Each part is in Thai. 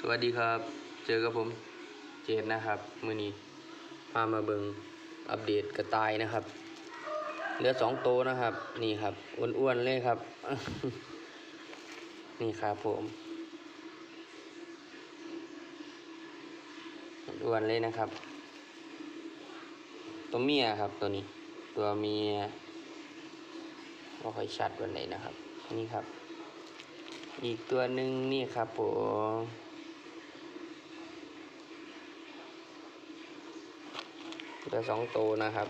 สวัสดีครับ เจอกับผมเจดนะครับ มือนี้พามาเบิงอัปเดตกระต่ายนะครับ เหลือสองโตนะครับ นี่ครับอ้วนๆเลยครับ นี่ครับผมอ้วนๆเลยนะครับ ตัวเมียครับตัวนี้ ตัวเมียไม่ค่อยชัดวันไหนนะครับ นี่ครับ อีกตัวหนึ่งนี่ครับผม เหลือสองตัวนะครับ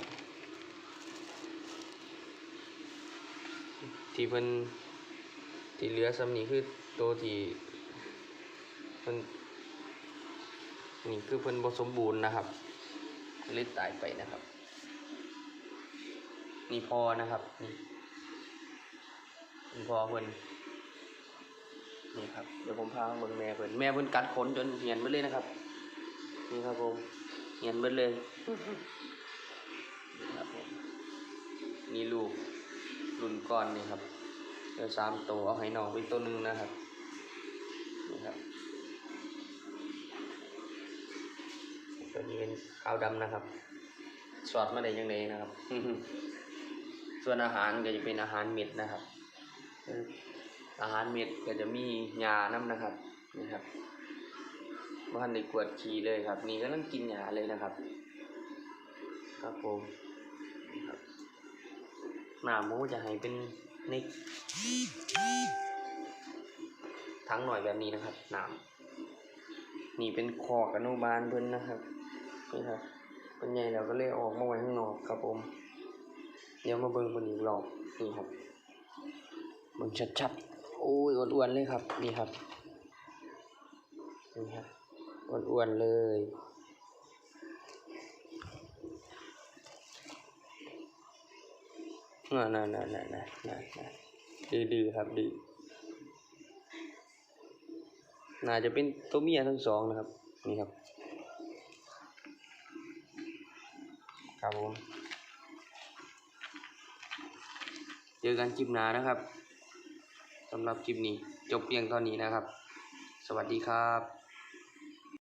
ที่เพิ่นที่เหลือซ้ำนี้คือตัวที่เพิ่นนี่คือเพิ่นบสมบูรณ์นะครับเลยตายไปนะครับ นี่พอนะครับนี่พอเพิ่นนี่ครับเดี๋ยวผมพาเบิ่งแม่เพิ่นแม่เพิ่นกัดขนจนเหียนเบิดเลยนะครับ นี่ครับผม เหียนเบิดเลยนี่ครับผมนี่ลูกรุ่นก้อนนี่ครับเดี๋ยวสามตัวเอาให้น้องไปตัวหนึงนะครับนี่ครับตัวนี้เป็นขาวดำนะครับ สอดมาได้ยังไงนะครับ ส่วนอาหารก็จะเป็นอาหารเม็ดนะครับ อาหารเม็ดก็จะมียาน้ำนะครับนี่ครับ บ้านในกวดขี่เลยครับ นี่ก็ต้องกินยาเลยนะครับ ครับผมครับหน้าหมูจะให้เป็นในทั้งหน่อยแบบนี้นะครับหนามนี่เป็นคอกอนุบาลเพิ่นนะครับนี่ครับเป็นใหญ่แล้วก็เลยอออกมาไว้ข้างนอกครับผม เดี๋ยวมาเบิ่งบนอีกรอบนี่ครับเบิ่งชัดๆโอ้ยอ้วนๆเลยครับนี่ครับนี่ครับ อ้วนๆเลย น่าน่าน่าน่าน่าน่าน่าดื้อดื้อครับดื้อน่าจะเป็นตัวเมียทั้งสองนะครับ นี่ครับ ครับผมเจอกันคลิปหน้านะครับสำหรับคลิปนี้จบเพียงเท่านี้นะครับ สวัสดีครับ